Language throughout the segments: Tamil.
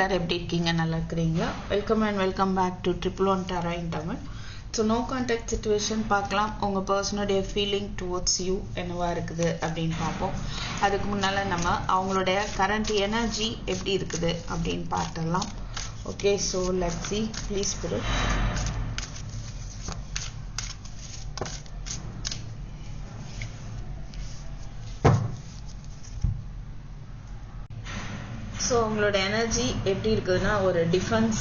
எல்லோரும் எப்படி இருக்கீங்க? நல்லா இருக்கிறீங்களா? Welcome and welcome back to triple one tarot in Tamil so no contact situation பார்க்கலாம். உங்கள் பர்சனுடைய ஃபீலிங் டுவோர்ட்ஸ் யூ என்னவா இருக்குது அப்படின்னு பார்ப்போம். அதுக்கு முன்னால் நம்ம அவங்களுடைய கரண்ட் எனர்ஜி எப்படி இருக்குது அப்படின்னு பார்த்துடலாம். Okay so let see please பிரு so உங்களோட எனர்ஜி எப்படி இருக்குதுன்னா ஒரு டிஃபென்ஸ்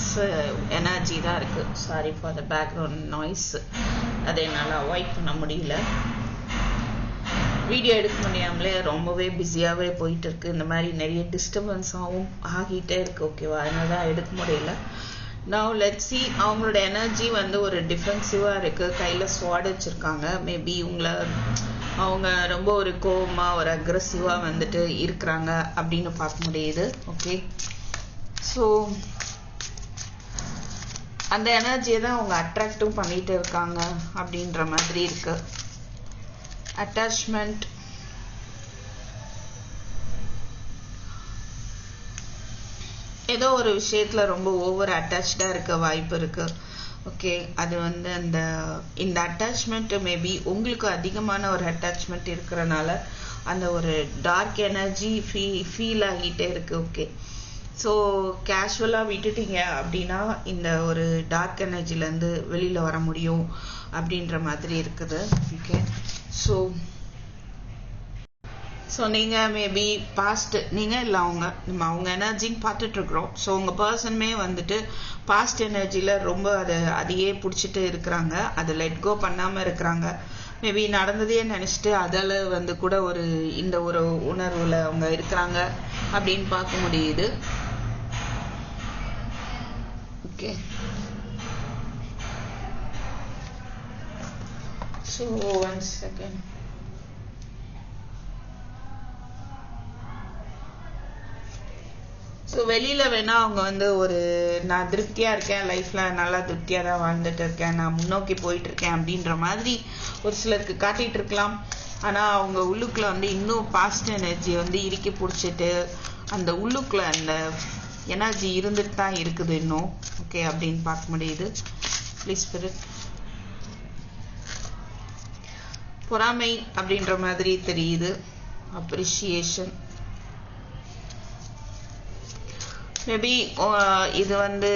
எனர்ஜி uh, தான் இருக்கு. Sorry for the background noise அதை என்னால் அவாய்ட் பண்ண முடியல. வீடியோ எடுக்க முடியாமலே ரொம்பவே பிஸியாகவே போயிட்டு இருக்கு இந்த மாதிரி நிறைய டிஸ்டர்பன்ஸாகவும் ஆகிட்டே இருக்கு. ஓகேவா அதனால தான் எடுக்க முடியல. நவ் லெட் சி அவங்களோட எனர்ஜி வந்து ஒரு டிஃபென்சிவாக இருக்கு. கையில் ஸ்வாட் வச்சுருக்காங்க. மேபி உங்களை அவங்க ரொம்ப ஒரு கோவமா ஒரு அக்ரஸிவா வந்துட்டு இருக்கிறாங்க அப்படின்னு பார்க்க முடியுது. ஓகே ஸோ அந்த எனர்ஜியை தான் அவங்க அட்ராக்டும் பண்ணிட்டு இருக்காங்க அப்படின்ற மாதிரி இருக்கு. அட்டாச்மெண்ட் ஏதோ ஒரு விஷயத்துல ரொம்ப ஓவர் அட்டாச்சா இருக்க வாய்ப்பு இருக்கு. ஓகே அது வந்து அந்த இந்த அட்டாச்மெண்ட் மேபி உங்களுக்கு அதிகமான ஒரு அட்டாச்மெண்ட் இருக்கிறனால அந்த ஒரு டார்க் எனர்ஜி ஃபீ ஃபீல் ஆகிட்டே இருக்கு ஓகே ஸோ கேஷுவலாக விட்டுட்டீங்க அப்படின்னா இந்த ஒரு டார்க் எனர்ஜிலேருந்து வெளியில் வர முடியும் அப்படின்ற மாதிரி இருக்குது ஓகே ஸோ ஸோ நீங்கள் மேபி பாஸ்ட் நீங்கள் இல்லை அவங்க நம்ம அவங்க எனர்ஜின்னு பார்த்துட்ருக்குறோம் ஸோ உங்கள் பர்சனுமே வந்துட்டு பாஸ்ட் எனர்ஜியில் ரொம்ப அதை அதையே பிடிச்சிட்டு இருக்கிறாங்க. அதை லெட் கோ பண்ணாமல் இருக்கிறாங்க. மேபி நடந்ததே நினச்சிட்டு அதில் வந்து கூட ஒரு இந்த ஒரு உணர்வில் அவங்க இருக்கிறாங்க அப்படின்னு பார்க்க முடியுது. Okay so one second so வெளியில வேணா அவங்க வந்து ஒரு நான் திருப்தியா இருக்கேன் லைஃப்ல நல்லா திருப்தியா தான் வாழ்ந்துட்டு இருக்கேன் நான் முன்னோக்கி போயிட்டு இருக்கேன் அப்படின்ற மாதிரி ஒரு சிலருக்கு காட்டிட்டு இருக்கலாம். ஆனா அவங்க உள்ளுக்குள்ள வந்து இன்னும் பாஸ்ட் எனர்ஜி வந்து இறுக்கி பிடிச்சிட்டு அந்த உள்ளுக்குள்ள அந்த எனர்ஜி இருந்துட்டு தான் இருக்குது இன்னும். ஓகே அப்படின்னு பார்க்க முடியுது. ப்ளீஸ் ஸ்பிரிட் பொறாமை அப்படின்ற மாதிரி தெரியுது. அப்ரிஷியேஷன் மேபி uh, இது வந்து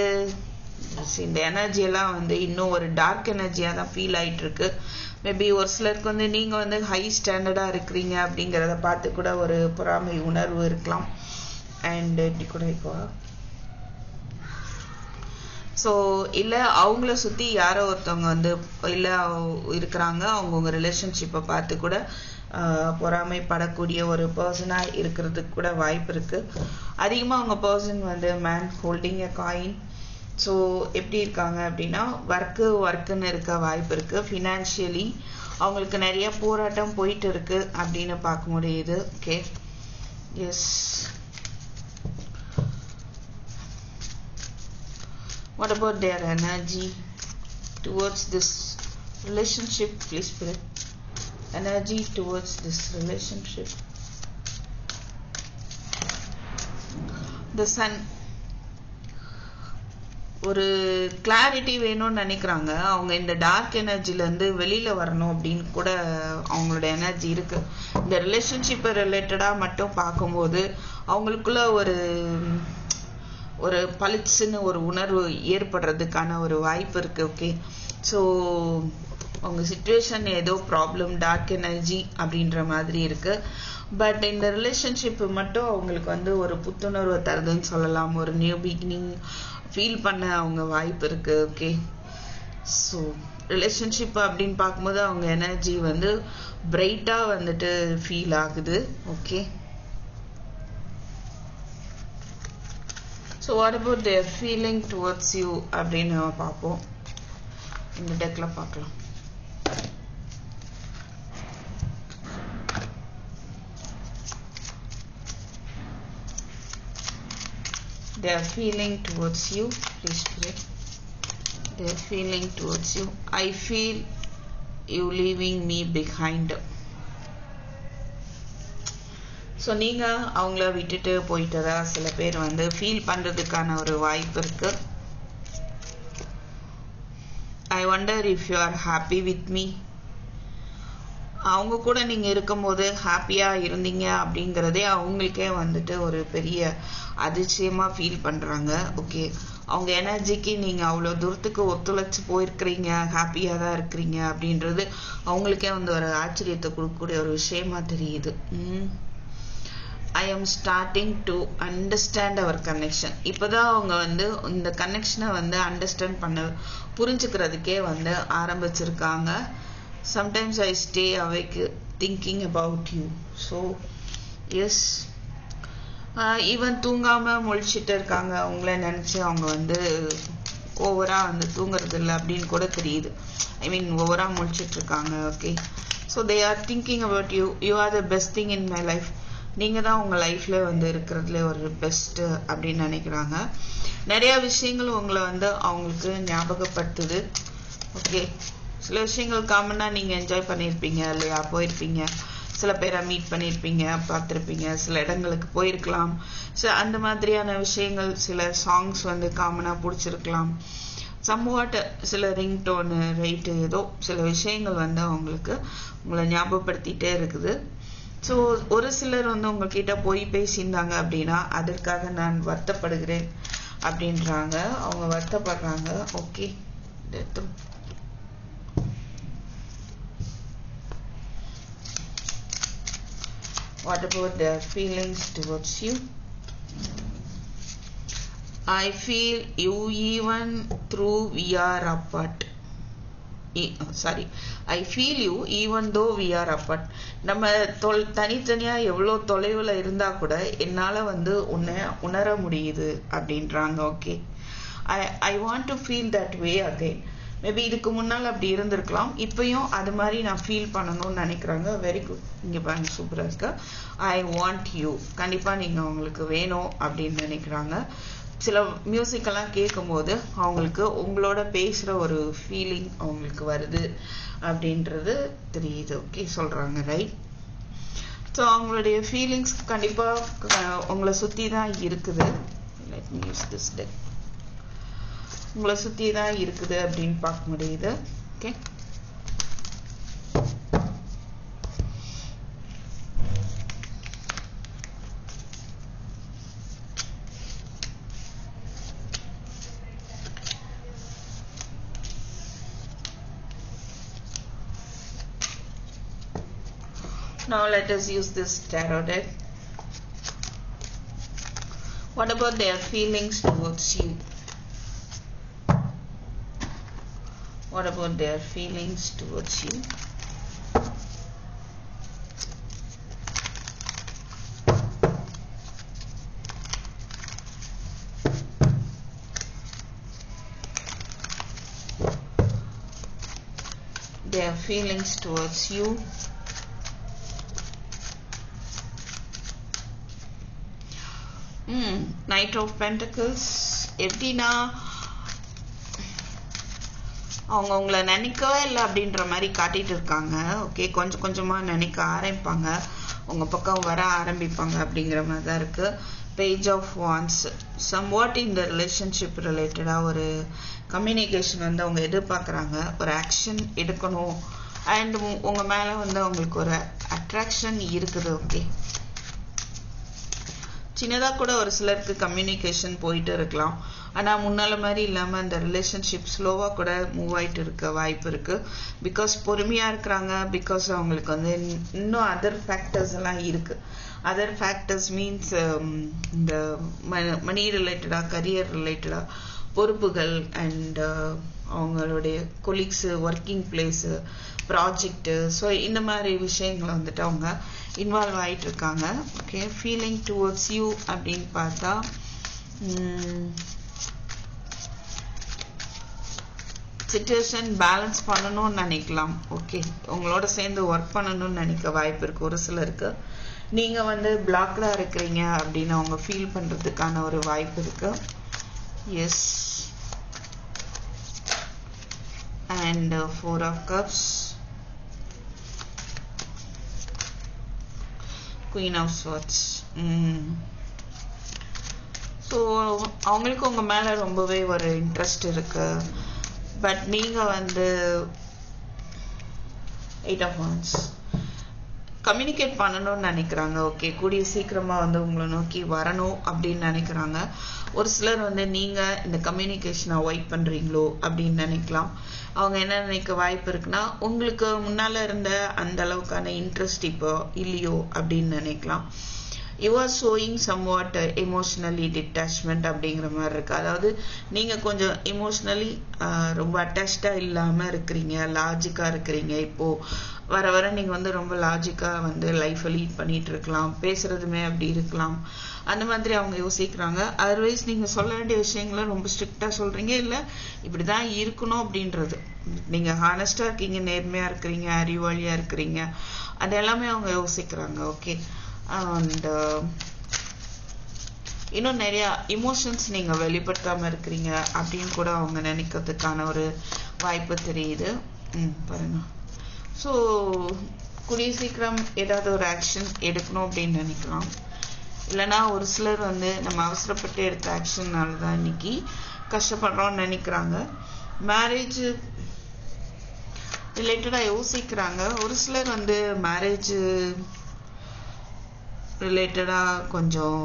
இந்த எனர்ஜி எல்லாம் வந்து இன்னும் ஒரு டார்க் எனர்ஜியா தான் ஃபீல் ஆயிட்டு இருக்கு மேபி ஒரு சிலருக்கு வந்து நீங்க வந்து ஹை ஸ்டாண்டர்டா இருக்கிறீங்க அப்படிங்கிறத பார்த்து கூட ஒரு பொறாமை உணர்வு இருக்கலாம். அண்ட் இப்படி கூட இருக்கோ? ஸோ இல்லை அவங்கள சுற்றி யாரோ ஒருத்தவங்க வந்து இல்லை இருக்கிறாங்க. அவங்கவுங்க ரிலேஷன்ஷிப்பை பார்த்து கூட பொறாமைப்படக்கூடிய ஒரு பர்சனாக இருக்கிறதுக்கு கூட வாய்ப்பு இருக்குது அதிகமாக அவங்க பர்சன் வந்து man holding a coin so எப்படி இருக்காங்க அப்படின்னா ஒர்க்கு ஒர்க்குன்னு இருக்க வாய்ப்பு இருக்குது ஃபினான்ஷியலி அவங்களுக்கு நிறைய போராட்டம் போயிட்டு இருக்கு அப்படின்னு பார்க்க முடியுது. Okay yes what about their energy towards this relationship please பிரிட் energy towards this relationship. The sun ஒரு கிளாரிட்டி வேணும்னு நினைக்கிறாங்க. அவங்க இந்த டார்க் எனர்ஜிலேருந்து வெளியில் வரணும் அப்படின்னு கூட அவங்களோட எனர்ஜி இருக்கு. இந்த ரிலேஷன்ஷிப்பை ரிலேட்டடாக மட்டும் பார்க்கும்போது அவங்களுக்குள்ள ஒரு ஒரு பளிச்சுன்னு ஒரு உணர்வு ஏற்படுறதுக்கான ஒரு வாய்ப்பு இருக்கு ஓகே ஸோ அவங்க சுச்சுவேஷன் ஏதோ ப்ராப்ளம் டார்க் எனர்ஜி அப்படின்ற மாதிரி இருக்கு. பட் இந்த ரிலேஷன்ஷிப் மட்டும் அவங்களுக்கு வந்து ஒரு புத்துணர்வை தருதுன்னு சொல்லலாம். ஒரு நியூ பிகினிங் ஃபீல் பண்ண அவங்க வாய்ப்பு இருக்கு ஓகே ஸோ ரிலேஷன்ஷிப் அப்படின்னு பார்க்கும்போது அவங்க எனர்ஜி வந்து பிரைட்டாக வந்துட்டு ஃபீல் ஆகுது okay so what about their feeling towards you அப்படின்னு நம்ம பார்ப்போம். இந்த டெக்கில் பார்க்கலாம். They are feeling towards you please pray they are feeling towards you i feel you leaving me behind so நீங்கள் அவங்கள விட்டுட்டு போயிட்டதா சில பேர் வந்து ஃபீல் பண்ணுறதுக்கான ஒரு வாய்ப்பு இருக்குது wonder if you are happy with me அவங்க கூட நீங்கள் இருக்கும்போது ஹாப்பியாக இருந்தீங்க அப்படிங்கிறதே அவங்களுக்கே வந்துட்டு ஒரு பெரிய அதிர்ச்சியமாக ஃபீல் பண்ணுறாங்க ஓகே அவங்க எனர்ஜிக்கு நீங்கள் அவ்வளோ தூரத்துக்கு ஒத்துழைச்சி போயிருக்கிறீங்க ஹாப்பியாக தான் இருக்கிறீங்க அப்படின்றது அவங்களுக்கே வந்து ஒரு ஆச்சரியத்தை கொடுக்கக்கூடிய ஒரு விஷயமா தெரியுது. I'm starting to understand our connection இப்போதான் அவங்க வந்து இந்த கனெக்ஷனை வந்து அண்டர்ஸ்டாண்ட் பண்ண புரிஞ்சுக்கிறதுக்கே வந்து ஆரம்பிச்சிருக்காங்க. Sometimes I stay awake thinking about you so yes even தூங்காம முழிச்சிட்டு இருக்காங்க. அவங்கள நினச்சி அவங்க வந்து ஓவரா வந்து தூங்குறது இல்லை அப்படின்னு கூட தெரியுது. ஐ மீன் ஓவரா முழிச்சிட்டு இருக்காங்க. Okay so they are thinking about you you are the best thing in my life நீங்கள் தான் உங்கள் லைஃப்பில் வந்து இருக்கிறதுல ஒரு பெஸ்ட்டு அப்படின்னு நினைக்கிறாங்க. நிறையா விஷயங்கள் உங்களை வந்து அவங்களுக்கு ஞாபகப்படுத்துது. ஓகே சில விஷயங்கள் காமனாக நீங்கள் என்ஜாய் பண்ணியிருப்பீங்க இல்லையா? போயிருப்பீங்க. சில பேரை மீட் பண்ணியிருப்பீங்க பார்த்துருப்பீங்க. சில இடங்களுக்கு போயிருக்கலாம். ஸோ அந்த மாதிரியான விஷயங்கள் சில சாங்ஸ் வந்து காமனாக பிடிச்சிருக்கலாம். சம்வாட் சில ரிங்டோனு ரைட்டு ஏதோ சில விஷயங்கள் வந்து அவங்களுக்கு உங்களை ஞாபகப்படுத்திகிட்டே இருக்குது. ஸோ ஒரு சிலர் வந்து உங்ககிட்ட போய் பேசியிருந்தாங்க அப்படின்னா அதற்காக நான் வருத்தப்படுகிறேன் அப்படின்றாங்க. அவங்க வருத்தப்படுறாங்க. Okay what about the feelings towards you I feel you even through we are apart. Sorry I feel you even though we are apart நம்ம தொல் தனித்தனியாக எவ்வளோ தொலைவில் இருந்தால் கூட என்னால் வந்து உன்னை உணர முடியுது அப்படின்றாங்க okay I I want to feel that way again maybe இதுக்கு முன்னால் அப்படி இருந்திருக்கலாம். இப்பயும் அது மாதிரி நான் ஃபீல் பண்ணணும்னு நினைக்கிறாங்க. வெரி குட் இங்கே பாருங்க சூப்பராக இருக்கா. ஐ வாண்ட் யூ கண்டிப்பாக நீங்கள் உங்களுக்கு வேணும் அப்படின்னு நினைக்கிறாங்க. சில மியூசிக்கெல்லாம் கேட்கும்போது அவங்களுக்கு உங்களோட பேசுகிற ஒரு ஃபீலிங் அவங்களுக்கு வருது அப்படின்றது தெரியுது. ஓகே சொல்கிறாங்க ரைட் ஸோ அவங்களுடைய ஃபீலிங்ஸ் கண்டிப்பாக உங்களை சுற்றி தான் இருக்குது. Let me use this deck உங்களை சுற்றி தான் இருக்குது அப்படின்னு பார்க்க முடியுது. Okay Now let us use this tarot deck. What about their feelings towards you? What about their feelings towards you? Their feelings towards you. Knight of pentacles எப்படின்னா அவங்க உங்களை நினைக்கவே இல்லை அப்படின்ற மாதிரி காட்டிட்டு இருக்காங்க. ஓகே கொஞ்சம் கொஞ்சமாக நினைக்க ஆரம்பிப்பாங்க. உங்கள் பக்கம் வர ஆரம்பிப்பாங்க அப்படிங்கிற மாதிரி தான் இருக்குது page of wands somewhat இந்த ரிலேஷன்ஷிப் ரிலேட்டடாக ஒரு கம்யூனிகேஷன் வந்து அவங்க எதிர்பார்க்குறாங்க. ஒரு ஆக்ஷன் எடுக்கணும். அண்ட் உங்கள் மேலே வந்து அவங்களுக்கு ஒரு அட்ராக்ஷன் இருக்குது ஓகே சின்னதாக கூட ஒரு சிலருக்கு கம்யூனிகேஷன் போயிட்டு இருக்கலாம். ஆனால் முன்னால மாதிரி இல்லாமல் அந்த ரிலேஷன்ஷிப் ஸ்லோவாக கூட மூவ் ஆகிட்டு இருக்க வாய்ப்பு இருக்குது பிகாஸ் பொறுமையாக இருக்கிறாங்க பிகாஸ் அவங்களுக்கு வந்து இன்னும் அதர் ஃபேக்டர்ஸ் எல்லாம் இருக்குது அதர் ஃபேக்டர்ஸ் மீன்ஸ் இந்த மணி ரிலேட்டடாக கரியர் ரிலேட்டடாக பொறுப்புகள் அண்ட் அவங்களுடைய colleagues working place project so இந்த மாதிரி விஷயங்களை வந்துட்டு அவங்க இன்வால்வ் ஆகிட்டு இருக்காங்க. ஓகே ஃபீலிங் டுவர்ட்ஸ் யூ அப்படின்னு பார்த்தா சுச்சுவேஷன் பேலன்ஸ் பண்ணணும்னு நினைக்கலாம். ஓகே உங்களோட சேர்ந்து ஒர்க் பண்ணணும்னு நினைக்க வாய்ப்பு இருக்குது ஒரு சிலருக்கு. நீங்கள் வந்து பிளாக்டாக இருக்கிறீங்க அப்படின்னு அவங்க ஃபீல் பண்ணுறதுக்கான ஒரு வாய்ப்பு இருக்குது yes and four of cups queen of mm. So அவங்களுக்கு உங்கள் மேலே ரொம்பவே ஒரு இன்ட்ரெஸ்ட் இருக்கு. பட் நீங்கள் வந்து எயிட் ஆஃப் ஒன்ஸ் கம்யூனிகேட் பண்ணணும்னு நினைக்கிறாங்க. ஓகே கூடிய சீக்கிரமாக வந்து உங்களை நோக்கி வரணும் அப்படின்னு நினைக்கிறாங்க. ஒரு சிலர் வந்து நீங்கள் இந்த கம்யூனிகேஷனை அவாய்ட் பண்ணுறீங்களோ அப்படின்னு நினைக்கலாம். அவங்க என்ன நினைக்க வாய்ப்பு இருக்குன்னா உங்களுக்கு முன்னால் இருந்த அந்த அளவுக்கான இன்ட்ரெஸ்ட் இப்போ இல்லையோ? அப்படின்னு நினைக்கலாம். You are showing somewhat emotionally detachment அப்படிங்கிற மாதிரி இருக்கு. அதாவது நீங்கள் கொஞ்சம் எமோஷ்னலி ரொம்ப அட்டாச்சாக இல்லாமல் இருக்கிறீங்க லாஜிக்காக இருக்கிறீங்க இப்போது வர வர நீங்கள் வந்து ரொம்ப லாஜிக்காக வந்து லைஃப்பை லீட் பண்ணிகிட்டு இருக்கலாம். பேசுகிறதுமே அப்படி இருக்கலாம். அந்த மாதிரி அவங்க யோசிக்கிறாங்க. அதர்வைஸ் நீங்கள் சொல்ல வேண்டிய விஷயங்களை ரொம்ப ஸ்ட்ரிக்டாக சொல்கிறீங்க இல்லை இப்படி தான் இருக்கணும் அப்படின்றது. நீங்கள் ஹானஸ்டாக இருக்கீங்க நேர்மையாக இருக்கிறீங்க அறிவாளியாக இருக்கிறீங்க. அது எல்லாமே அவங்க யோசிக்கிறாங்க. ஓகே அண்ட் uh, இன்னும் நிறையா இமோஷன்ஸ் நீங்கள் வெளிப்படுத்தாமல் இருக்கிறீங்க அப்படின்னு கூட அவங்க நினைக்கிறதுக்கான ஒரு வாய்ப்பு தெரியுது. ம் பாருங்கள் ஸோ கூடிய சீக்கிரம் ஏதாவது ஒரு ஆக்ஷன் எடுக்கணும் அப்படின்னு நினைக்கலாம். இல்லைன்னா ஒரு சிலர் வந்து நம்ம அவசரப்பட்டு எடுத்த ஆக்ஷன்னால தான் இன்னைக்கு கஷ்டப்படுறோம்னு நினைக்கிறாங்க. மேரேஜ் ரிலேட்டடாக யோசிக்கிறாங்க. ஒரு சிலர் வந்து மேரேஜ் ரிலேட்டடாக கொஞ்சம்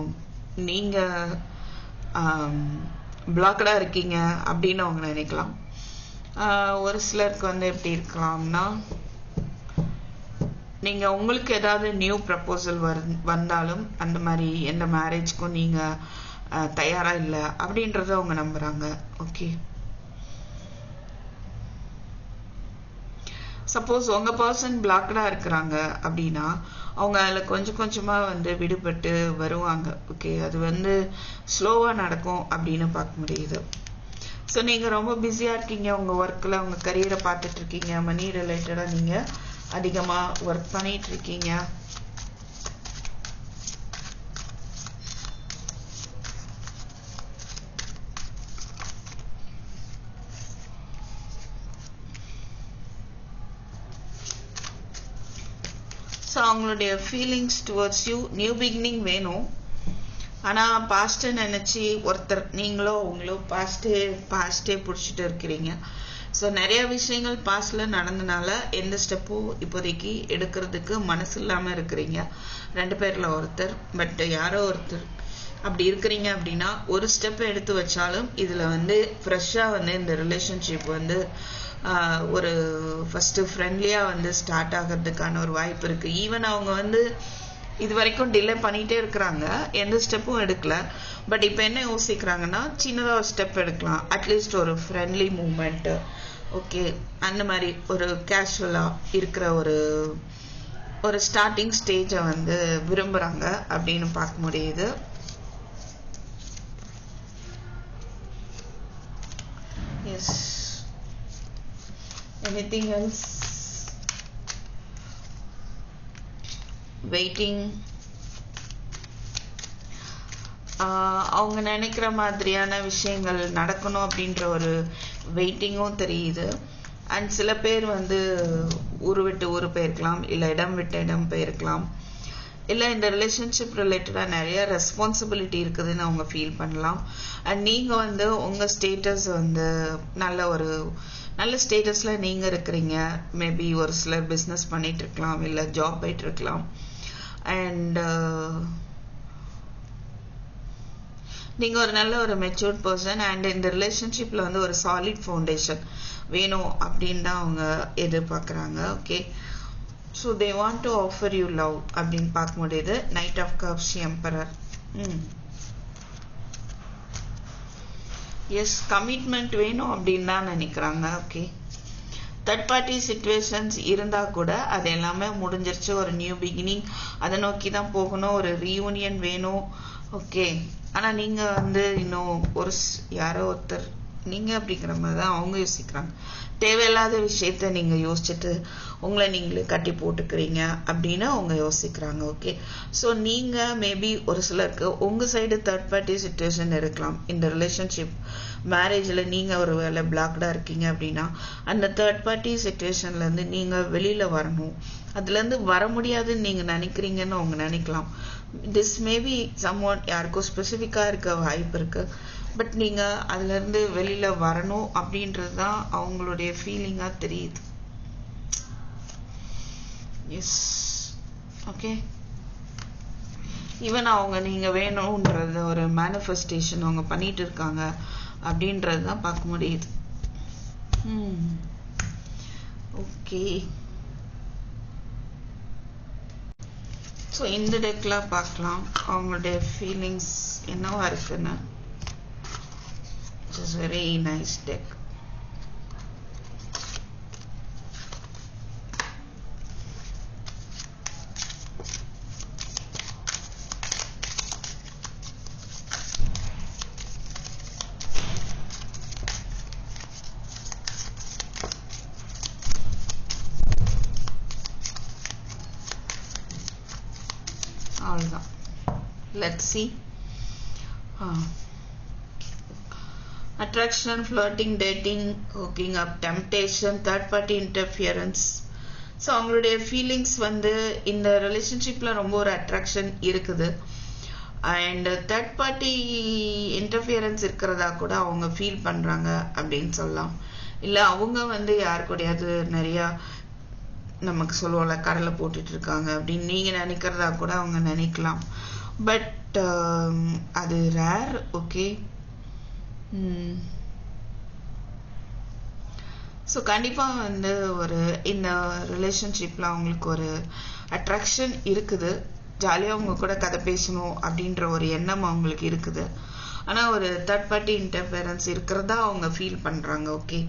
நீங்கள் பிளாக்கடாக இருக்கீங்க அப்படின்னு அவங்க நினைக்கலாம். ஒரு சிலருக்கு வந்து எப்படி இருக்கலாம்னா நீங்கள் உங்களுக்கு ஏதாவது நியூ ப்ரப்போசல் வரு வந்தாலும் அந்த மாதிரி எந்த மேரேஜ்க்கும் நீங்கள் தயாராக இல்லை அப்படின்றத அவங்க நம்புகிறாங்க ஓகே சப்போஸ் உங்கள் பர்சன் பிளாக்டாக இருக்கிறாங்க அப்படின்னா அவங்க அதில் கொஞ்சம் கொஞ்சமாக வந்து விடுபட்டு வருவாங்க. ஓகே அது வந்து ஸ்லோவாக நடக்கும் அப்படின்னு பார்க்க முடியுது. ஸோ நீங்கள் ரொம்ப பிஸியாக இருக்கீங்க. உங்கள் ஒர்க்கில் உங்கள் கரியரை பார்த்துட்டு இருக்கீங்க. மணி ரிலேட்டடாக நீங்கள் அதிகமாக ஒர்க் பண்ணிட்டு இருக்கீங்க ஸோ அவங்களுடைய feelings towards you new beginning வேணும். ஆனால் பாஸ்ட்டை நினச்சி ஒருத்தர் நீங்களோ அவங்களோ பாஸ்ட்டே பாஸ்ட்டே பிடிச்சிட்டு இருக்கிறீங்க. ஸோ நிறைய விஷயங்கள் பாஸ்டில் நடந்தனால எந்த ஸ்டெப்பும் இப்போதைக்கு எடுக்கிறதுக்கு மனசு இல்லாமல் இருக்கிறீங்க. ரெண்டு பேரில் ஒருத்தர் பட் யாரோ ஒருத்தர் அப்படி இருக்கிறீங்க அப்படின்னா ஒரு ஸ்டெப் எடுத்து வச்சாலும் இதில் வந்து ஃப்ரெஷ்ஷாக வந்து இந்த ரிலேஷன்ஷிப் வந்து ஒரு ஃபஸ்ட்டு ஃப்ரெண்ட்லியாக வந்து ஸ்டார்ட் ஆகிறதுக்கான ஒரு வாய்ப்பு இருக்குது ஈவன் அவங்க வந்து இது வரைக்கும் டிலே பண்ணிகிட்டே இருக்கிறாங்க. எந்த ஸ்டெப்பும் எடுக்கல. பட் இப்போ என்ன யோசிக்கிறாங்கன்னா சின்னதாக ஒரு ஸ்டெப் எடுக்கலாம். அட்லீஸ்ட் ஒரு ஃப்ரெண்ட்லி மூமெண்ட்டு ஓகே அந்த மாதிரி ஒரு கேஷுவலாக இருக்கிற ஒரு ஒரு ஸ்டார்டிங் ஸ்டேஜை வந்து விரும்புகிறாங்க அப்படின்னு பார்க்க முடியுது. எஸ் எனிதிங் எல்ஸ் வெயிட்டிங் அவங்க நினைக்கிற மாதிரியான விஷயங்கள் நடக்கணும் அப்படின்ற ஒரு வெயிட்டிங்கும் தெரியுது. அண்ட் சில பேர் வந்து ஊர் விட்டு ஊர் போயிருக்கலாம் இல்லை இடம் விட்டு இடம் போயிருக்கலாம். இல்லை இந்த ரிலேஷன்ஷிப் ரிலேட்டடாக நிறைய ரெஸ்பான்சிபிலிட்டி இருக்குதுன்னு அவங்க ஃபீல் பண்ணலாம். அண்ட் நீங்கள் வந்து உங்கள் ஸ்டேட்டஸ் வந்து நல்ல ஒரு நல்ல ஸ்டேட்டஸில் நீங்கள் இருக்கிறீங்க. மேபி ஒரு சிலர் பிஸ்னஸ் பண்ணிகிட்ருக்கலாம் இருக்கலாம் இல்லை ஜாப் போயிட்டுருக்கலாம் இருக்கலாம். அண்ட் uh, நீங்கள் ஒரு நல்ல ஒரு மெச்சூர்ட் பர்சன் அண்ட் இந்த ரிலேஷன்ஷிப்பில் வந்து ஒரு சாலிட் ஃபவுண்டேஷன் வேணும் அப்படின்னு தான் அவங்க எதிர்பார்க்குறாங்க okay so they want to offer you love அப்படின்னு பார்க்க முடியுது knight of cups emperor hmm yes commitment வேணும் அப்படின்னு தான் நினைக்கிறாங்க ஓகே தேர்ட் பார்ட்டி சுச்சுவேஷன்ஸ் இருந்தால் கூட அது எல்லாமே முடிஞ்சிருச்சு. ஒரு நியூ பிகினிங் அதை நோக்கி தான் போகணும். ஒரு ரீயூனியன் வேணும். ஓகே ஆனால் நீங்கள் வந்து இன்னும் ஒரு யாரோ ஒருத்தர் நீங்கள் அப்படிங்கிற மாதிரி தான் அவங்க யோசிக்கிறாங்க. தேவையில்லாத விஷயத்த நீங்கள் யோசிச்சுட்டு உங்களை நீங்களே கட்டி போட்டுக்கிறீங்க அப்படின்னு அவங்க யோசிக்கிறாங்க. ஓகே ஸோ நீங்கள் மேபி ஒரு சிலருக்கு உங்கள் சைடு தேர்ட் பார்ட்டி சுச்சுவேஷன் இருக்கலாம். இந்த ரிலேஷன்ஷிப் மேரேஜில் நீங்கள் ஒரு வேலை பிளாக்டாக இருக்கீங்க அப்படின்னா அந்த தேர்ட் பார்ட்டி சுச்சுவேஷன்லேருந்து நீங்கள் வெளியில் வரணும். அதுலேருந்து வர முடியாதுன்னு நீங்கள் நினைக்கிறீங்கன்னு அவங்க நினைக்கலாம். திஸ் மேபி சம்வாட் யாருக்கும் ஸ்பெசிஃபிக்காக இருக்க வாய்ப்பு இருக்குது பட் நீங்கள் அதுலேருந்து வெளியில் வரணும் அப்படின்றது தான் அவங்களுடைய ஃபீலிங்காக தெரியுது. எஸ் ஓகே ஈவன் அவங்க நீங்கள் வேணுன்றது ஒரு மேனிஃபெஸ்டேஷன் அவங்க பண்ணிட்டு இருக்காங்க. அப்படின்றது தான் பார்க்க முடியுது. ஓகே ஸோ இந்த டெக்கில் பார்க்கலாம். அவங்களுடைய ஃபீலிங்ஸ் என்னவா இருக்குன்னு. இட்ஸ் வெரி நைஸ் டெக் அவ்வளோதான் let see attraction flirting dating hooking up temptation third party interference so அவங்களுடைய ஃபீலிங்ஸ் வந்து இந்த ரிலேஷன்ஷிப்பில் ரொம்ப ஒரு அட்ராக்ஷன் இருக்குது. அண்ட் தேர்ட் பார்ட்டி இன்டர்ஃபியரன்ஸ் இருக்கிறதா கூட அவங்க ஃபீல் பண்ணுறாங்க அப்படின்னு சொல்லலாம். இல்லை அவங்க வந்து யார் கூடயாவது நிறையா நமக்கு சொல்லுவோம்ல கடலை போட்டுட்டு இருக்காங்க அப்படின்னு. நீங்க நினைக்கிறதா கூட அவங்க நினைக்கலாம். பட் um, அது ரேர் ஓகே ஸோ hmm. கண்டிப்பாக வந்து ஒரு இந்த ரிலேஷன்ஷிப்பில் அவங்களுக்கு ஒரு அட்ராக்ஷன் இருக்குது. ஜாலியாக அவங்க கூட கதை பேசணும் அப்படின்ற ஒரு எண்ணம் அவங்களுக்கு இருக்குது. ஆனால் ஒரு தேர்ட் பார்ட்டி இன்டர்ஃபரன்ஸ் இருக்கிறதா அவங்க ஃபீல் பண்ணுறாங்க ஓகே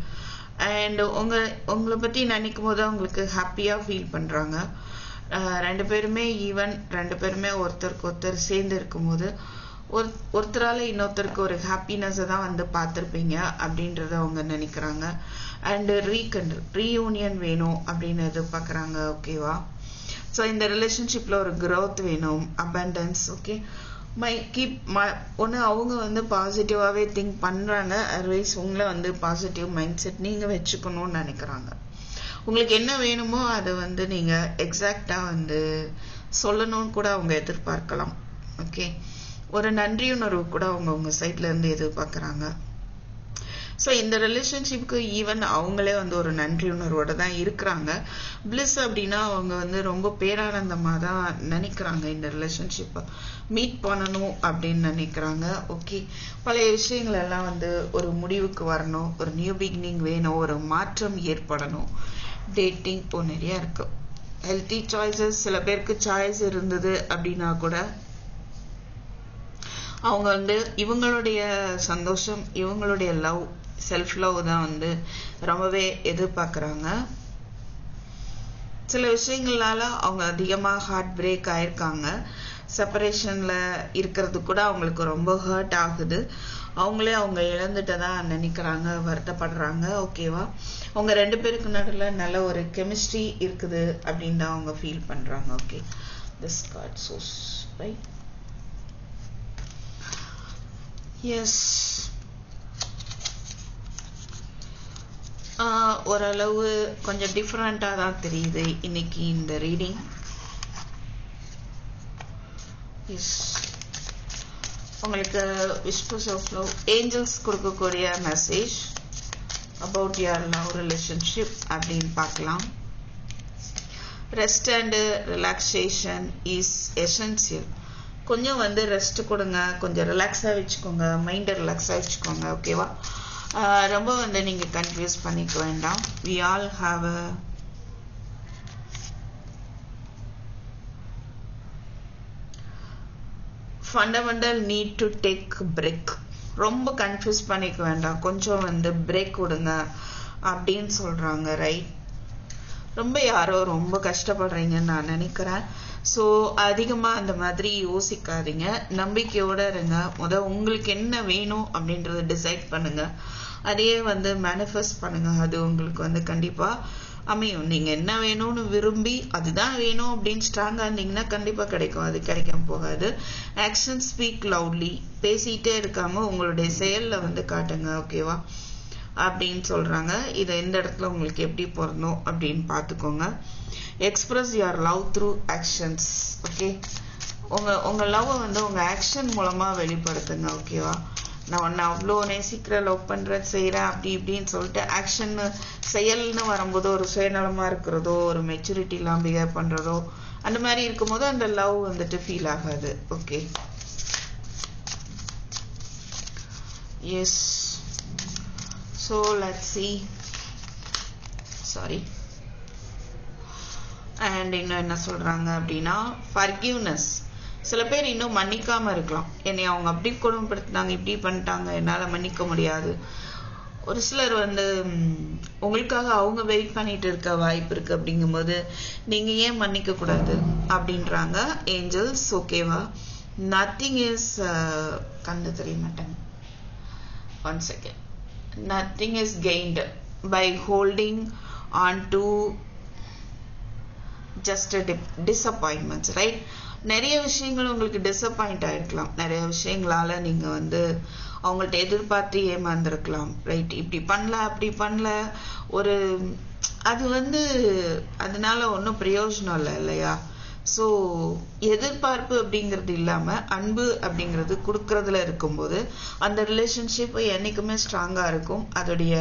அண்ட் உங்கள் உங்களை பற்றி நினைக்கும் போது அவங்களுக்கு ஹாப்பியாக ஃபீல் பண்ணுறாங்க ரெண்டு பேருமே ஈவன் ரெண்டு பேருமே ஒருத்தருக்கு ஒருத்தர் சேர்ந்து இருக்கும்போது ஒரு ஒருத்தரால் இன்னொருத்தருக்கு ஒரு ஹாப்பினஸை தான் வந்து பார்த்துருப்பீங்க அப்படின்றத அவங்க நினைக்கிறாங்க. அண்டு ரீகன் ரீயூனியன் வேணும் அப்படின்னு எதிர்பார்க்குறாங்க ஓகேவா ஸோ இந்த ரிலேஷன்ஷிப்பில் ஒரு க்ரோத் வேணும் அபண்டன்ஸ் ஓகே மை கீப் ம ஒன்று அவங்க வந்து பாசிட்டிவாகவே திங்க் பண்ணுறாங்க அதர்வைஸ் உங்களை வந்து பாசிட்டிவ் மைண்ட் செட் நீங்கள் வச்சுக்கணும்னு நினைக்கிறாங்க. உங்களுக்கு என்ன வேணுமோ அதை வந்து நீங்கள் எக்ஸாக்டாக வந்து சொல்லணும்னு கூட அவங்க எதிர்பார்க்கலாம். ஓகே ஒரு நன்றியுணர்வு கூட அவங்க உங்கள் சைட்லேருந்து எதிர்பார்க்குறாங்க. ஸோ இந்த ரிலேஷன்ஷிப்க்கு ஈவன் அவங்களே வந்து ஒரு நன்றி உணர்வோட தான் இருக்கிறாங்க. பிளிஸ் அப்படின்னா அவங்க வந்து ரொம்ப பேரானந்தமாக தான் நினைக்கிறாங்க இந்த ரிலேஷன்ஷிப்பை மீட் பண்ணணும் அப்படின்னு நினைக்கிறாங்க. ஓகே பழைய விஷயங்கள் எல்லாம் வந்து ஒரு முடிவுக்கு வரணும். ஒரு நியூ பிகினிங் வேணும். ஒரு மாற்றம் ஏற்படணும். டேட்டிங் இப்போ நிறைய இருக்கு. ஹெல்த்தி சாய்ஸஸ் சில பேருக்கு சாய்ஸ் இருந்தது அப்படின்னா கூட அவங்க வந்து இவங்களுடைய சந்தோஷம் இவங்களுடைய லவ் செல்ஃப் லவ் தான் வந்து ரொம்பவே எதிர்பார்க்குறாங்க. சில விஷயங்களால அவங்க அதிகமாக ஹார்ட் பிரேக் ஆயிருக்காங்க. செப்பரேஷனில் இருக்கிறது கூட அவங்களுக்கு ரொம்ப ஹர்ட் ஆகுது. அவங்களே அவங்க இழந்துட்டதா நினைக்கிறாங்க வருத்தப்படுறாங்க. ஓகேவா அவங்க ரெண்டு பேருக்கு நடுவில் நல்ல ஒரு கெமிஸ்ட்ரி இருக்குது அப்படின்னு தான் அவங்க ஃபீல் பண்ணுறாங்க okay this card shows right yes ஓரளவு கொஞ்சம் டிஃப்ரெண்ட்டாக தான் தெரியுது இன்னைக்கு இந்த ரீடிங் இஸ் உங்களுக்கு விஸ்பஸ் ஆஃப் லவ் ஏஞ்சல்ஸ் கொடுக்கக்கூடிய message about your love relationship அப்படின்னு பார்க்கலாம். Rest and relaxation is essential கொஞ்சம் வந்து ரெஸ்ட் கொடுங்க. கொஞ்சம் ரிலாக்ஸாக வச்சுக்கோங்க. மைண்டை ரிலாக்ஸாக வச்சுக்கோங்க. ஓகேவா ரொம்ப வந்து நீங்கள் கன்ஃபியூஸ் பண்ணிக்க வேண்டாம். We all have a fundamental need to take break ரொம்ப கன்ஃபியூஸ் பண்ணிக்க வேண்டாம். கொஞ்சம் வந்து பிரேக் கொடுங்க அப்படின்னு சொல்கிறாங்க ரைட் ரொம்ப யாரோ ரொம்ப கஷ்டப்படுறீங்கன்னு நான் நினைக்கிறேன். ஸோ அதிகமாக அந்த மாதிரி யோசிக்காதீங்க. நம்பிக்கையோடு இருங்க. முத உங்களுக்கு என்ன வேணும் அப்படின்றத டிசைட் பண்ணுங்க. அதையே வந்து மேனிஃபெஸ்ட் பண்ணுங்க. அது உங்களுக்கு வந்து கண்டிப்பாக அமையும். நீங்க என்ன வேணும்னு விரும்பி அதுதான் வேணும் அப்படின்னு ஸ்ட்ராங்கா இருந்தீங்கன்னா கண்டிப்பா கிடைக்கும். அது கிடைக்காம போகாது. ஆக்ஷன் ஸ்பீக் லவுட்லி பேசிட்டே இருக்காம உங்களுடைய செயல்ல வந்து காட்டுங்க. ஓகேவா அப்படின்னு சொல்றாங்க. இதை எந்த இடத்துல உங்களுக்கு எப்படி பொருந்தும் அப்படின்னு பார்த்துக்கோங்க. Express your love through actions okay உங்க உங்க லவ் வந்து உங்க ஆக்ஷன் மூலமா வெளிப்படுத்துங்க ஓகேவா நான் உன்னை அவ்வளோ நேசிக்கிறேன் லவ் பண்ணுறேன் செய்யறேன் அப்படி இப்படின்னு சொல்லிட்டு ஆக்ஷன் செயல்னு வரும்போது ஒரு சுயநலமா இருக்கிறதோ ஒரு மெச்சூரிட்டி எல்லாம் பிஹேவ் பண்றதோ அந்த மாதிரி இருக்கும்போது அந்த லவ் வந்துட்டு ஃபீல் ஆகாது okay yes so let's see sorry and இன்னும் என்ன சொல்றாங்க அப்படின்னா ஃபர்கிவ்னஸ் சில பேர் இன்னும் மன்னிக்காம இருக்கலாம். என்னை அவங்க அப்படி கொடுமைப்படுத்தினாங்க இப்படி பண்ணிட்டாங்க என்னால மன்னிக்க முடியாது. ஒரு சிலர் வந்து உங்களுக்காக அவங்க வெயிட் பண்ணிட்டு இருக்க வாய்ப்பு இருக்கு அப்படிங்கும்போது நீங்க ஏன் மன்னிக்க கூடாது அப்படின்றாங்க ஏஞ்சல்ஸ் ஓகேவா நத்திங் இஸ் கண்டு தெரிய மாட்டாங்க one second nothing is gained by holding on to just disappointments right நிறைய விஷயங்கள் உங்களுக்கு டிசப்பாயிண்ட் ஆயிருக்கலாம். நிறைய விஷயங்களால நீங்க வந்து அவங்கள்ட்ட எதிர்பார்த்து ஏமாந்துருக்கலாம் ரைட் இப்படி பண்ணல அப்படி பண்ணல. ஒரு அது வந்து அதனால ஒன்றும் பிரயோஜனம் இல்லை இல்லையா? ஸோ எதிர்பார்ப்பு அப்படிங்கிறது இல்லாமல் அன்பு அப்படிங்கிறது கொடுக்கறதுல இருக்கும்போது அந்த ரிலேஷன்ஷிப் என்றைக்குமே ஸ்ட்ராங்காக இருக்கும். அதோடைய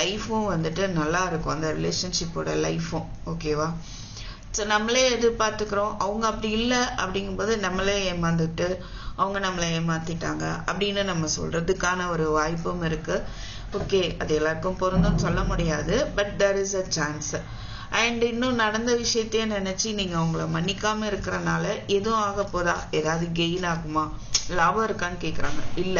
லைஃப்பும் வந்துட்டு நல்லா இருக்கும். அந்த ரிலேஷன்ஷிப்போட லைஃப்பும் ஓகேவா ஸோ நம்மளே எதிர்பார்த்துக்கிறோம். அவங்க அப்படி இல்லை அப்படிங்கும்போது நம்மளே ஏமாந்துட்டு அவங்க நம்மளை ஏமாத்திட்டாங்க அப்படின்னு நம்ம சொல்றதுக்கான ஒரு வாய்ப்பும் இருக்கு. ஓகே அது எல்லாருக்கும் பொருந்தும் சொல்ல முடியாது. But there is a chance and இன்னும் நடந்த விஷயத்தையே நினைச்சு நீங்க அவங்கள மன்னிக்காம இருக்கிறனால எதுவும் ஆக போதா? ஏதாவது கெயின் ஆகுமா? லாபம் இருக்கான்னு கேக்குறாங்க. இல்ல.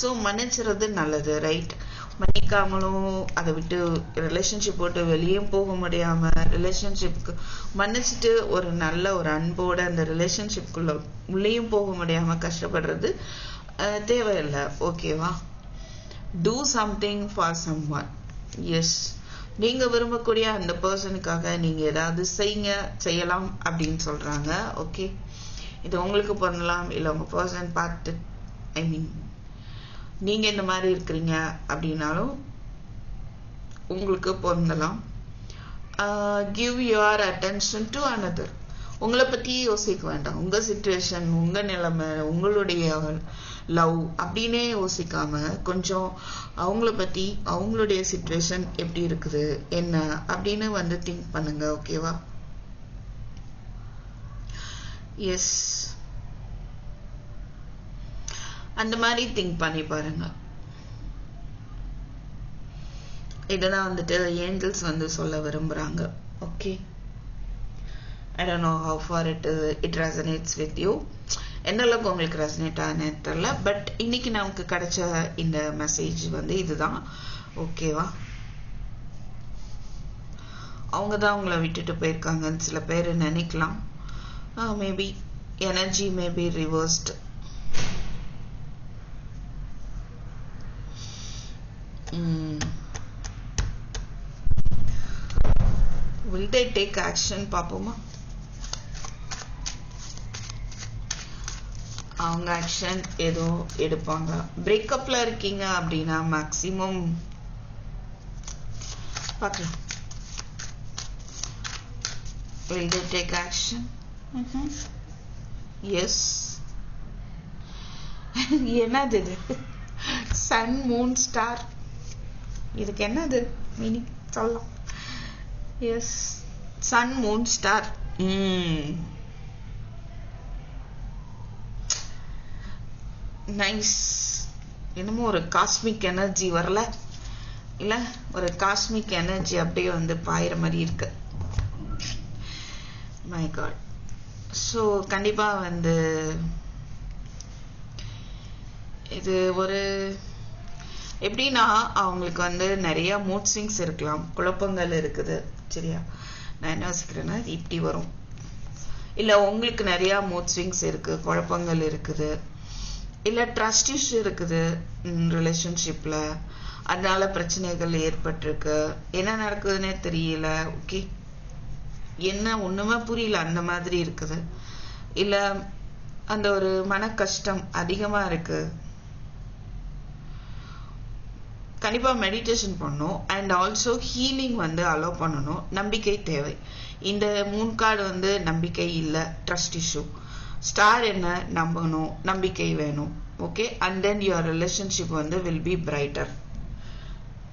சோ மன்னிச்சுறது நல்லது ரைட் மன்னிக்காமலும் அதை விட்டு ரிலேஷன்ஷிப் போட்டு வெளியும் போக முடியாம ரிலேஷன்ஷிப்க்கு மன்னிச்சுட்டு ஒரு நல்ல ஒரு அன்போட அந்த ரிலேஷன்ஷிப்குள்ள உள்ளேயும் போக முடியாம கஷ்டப்படுறது தேவையில்லை. ஓகேவா do something for someone yes நீங்க விரும்பக்கூடிய அந்த பர்சனுக்காக நீங்க ஏதாவது செய்யுங்க செய்யலாம் அப்படின்னு சொல்றாங்க. ஓகே இது உங்களுக்கு பண்ணலாம் இல்ல உங்க பர்சன் பார்த்து ஐ மீன் நீங்க இந்த மாதிரி இருக்கிறீங்க அப்படின்னாலும் உங்களுக்கு பொருந்தலாம். Give your attention to another உங்களை பத்தி யோசிக்க வேண்டாம். உங்க சுச்சுவேஷன் உங்க நிலைமை உங்களுடைய லவ் அப்படின்னே யோசிக்காம கொஞ்சம் அவங்கள பத்தி அவங்களுடைய சுச்சுவேஷன் எப்படி இருக்குது என்ன அப்படின்னு வந்து திங்க் பண்ணுங்க ஓகேவா எஸ் அந்த மாதிரி திங்க் பண்ணி பாருங்க. இதெல்லாம் வந்துட்டு ஏஞ்சல்ஸ் வந்து சொல்ல விரும்புறாங்க okay I don't know how far it it resonates with you எந்த அளவுக்கு உங்களுக்கு ரெசனேட் ஆனே தெரில பட் இன்னைக்கு நமக்கு கிடைச்ச இந்த மெசேஜ் வந்து இதுதான். ஓகேவா அவங்க தான் உங்களை விட்டுட்டு போயிருக்காங்கன்னு சில பேர் நினைக்கலாம். Maybe energy maybe reversed will they take action பார்ப்போமா. அவங்க ஆக்ஷன் ஏதோ எடுப்பாங்க. பிரேக்கப்ல இருக்கீங்க அப்படின்னா மேக்சிமம் பார்க்கலாம். Will they take action yes என்னது இது? சன் மூன் ஸ்டார் இதுக்கு என்னது? மீனிங் சொல்லலாம். Yes sun moon star nice என்னமோ ஒரு காஸ்மிக் எனர்ஜி வரல. இல்ல ஒரு காஸ்மிக் எனர்ஜி அப்படியே வந்து பாயிற மாதிரி இருக்கு. மை காட் ஸோ கண்டிப்பா வந்து இது ஒரு எப்படின்னா அவங்களுக்கு வந்து நிறைய மூட் ஸ்விங்ஸ் இருக்கலாம். குழப்பங்கள் இருக்குது. சரியா? நான் என்ன யோசிக்கிறேன்னா இப்படி வரும். இல்ல உங்களுக்கு நிறைய மூட் ஸ்விங்ஸ் இருக்கு குழப்பங்கள் இருக்குது. இல்லை ட்ரஸ்ட் இஷ்யூ இருக்குது ரிலேஷன்ஷிப்பில் அதனால பிரச்சனைகள் ஏற்பட்டிருக்கு. என்ன நடக்குதுன்னே தெரியல. ஓகே என்ன ஒன்றுமே புரியல. அந்த மாதிரி இருக்குது. இல்லை அந்த ஒரு மன கஷ்டம் அதிகமாக இருக்கு. கண்டிப்பாக மெடிடேஷன் பண்ணணும் அண்ட் ஆல்சோ ஹீலிங் வந்து அலோவ் பண்ணணும். நம்பிக்கை தேவை. இந்த மூணு கார்டு வந்து நம்பிக்கை இல்லை ட்ரஸ்ட் இஷ்யூ ஸ்டார் என்ன நம்பணும் நம்பிக்கை வேணும். Okay and then your relationship வந்து வில் பி பிரைட்டர்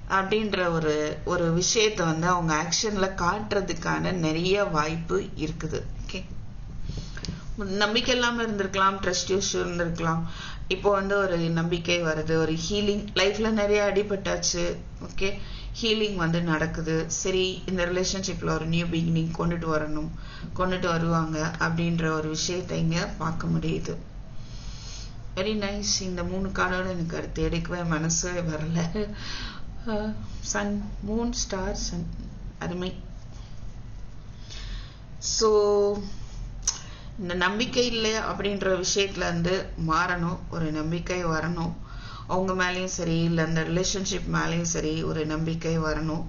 அப்படின்ற ஒரு ஒரு விஷயத்த வந்து அவங்க ஆக்ஷன்ல காட்டுறதுக்கான நிறைய வாய்ப்பு இருக்குது. ஓகே நம்பிக்கை இல்லாமல் இருந்திருக்கலாம் ட்ரஸ்ட் இஷ்யூ இருந்திருக்கலாம். இப்போ வந்து ஒரு நம்பிக்கை வருது ஒரு ஹீலிங் லைஃப்ல நிறைய அடிபட்டாச்சு ஓகே ஹீலிங் வந்து நடக்குது. சரி இந்த ரிலேஷன்ஷிப்ல ஒரு நியூ பிகினிங் கொண்டுட்டு வரணும் கொண்டுட்டு வருவாங்க அப்படின்ற ஒரு விஷயத்தை இங்க பார்க்க முடியுது. வெரி நைஸ் இந்த மூணு கார்டோட எனக்கு அடுத்து எடுக்கவே மனசே வரல. சன் மூன் ஸ்டார் சன் அருமை. ஸோ இந்த நம்பிக்கை இல்லை அப்படின்ற விஷயத்துல இருந்து மாறணும் ஒரு நம்பிக்கை வரணும். அவங்க மேலேயும் சரி இல்லை அந்த ரிலேஷன்ஷிப் மேலேயும் சரி ஒரு நம்பிக்கை வரணும்.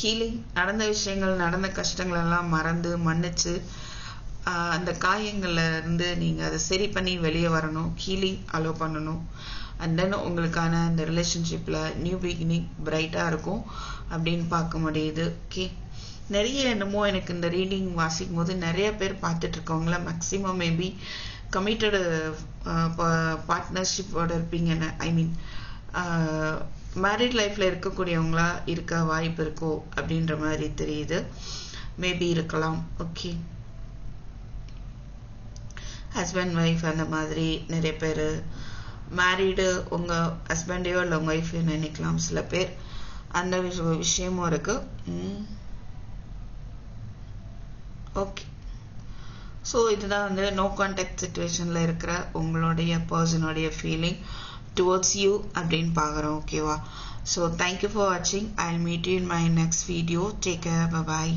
ஹீலிங் நடந்த விஷயங்கள் நடந்த கஷ்டங்கள் எல்லாம் மறந்து மன்னிச்சு அந்த காயங்கள்ல இருந்து நீங்க அதை சரி பண்ணி வெளியே வரணும் ஹீலிங் அலோ பண்ணணும். அண்ட் தென் உங்களுக்கான அந்த ரிலேஷன்ஷிப்பில் நியூ பிகினிங் பிரைட்டாக இருக்கும். அப்படின்னு பார்க்க முடியுது. ஓகே நிறைய என்னமோ எனக்கு இந்த ரீடிங் வாசிக்கும் போது நிறைய பேர் பார்த்துட்டு இருக்கவங்கள மேக்ஸிமம் மேபி கமிட்டடு பார்ட்னர்ஷிப்போட இருப்பீங்கன்னு ஐ மீன் மேரிட் லைஃப்பில் இருக்கக்கூடியவங்களா இருக்க வாய்ப்பு இருக்கோ அப்படின்ற மாதிரி தெரியுது. மேபி இருக்கலாம். ஓகே ஹஸ்பண்ட் ஒய்ஃப் அந்த மாதிரி நிறைய பேர். மேரீடு உங்கள் ஹஸ்பண்டையோ இல்லை உங்க ஒய்ஃபையோ நினைக்கலாம் சில பேர். அந்த விஷயமும் இருக்குது ஓகே ஸோ இதுதான் வந்து நோ கான்டாக்ட் சுச்சுவேஷனில் இருக்கிற உங்களுடைய பர்சனுடைய ஃபீலிங் டுவர்ட்ஸ் யூ அப்படின்னு பார்க்குறோம் ஓகேவா ஸோ தேங்க்யூ ஃபார் வாட்சிங் I meet you in my next video take care bye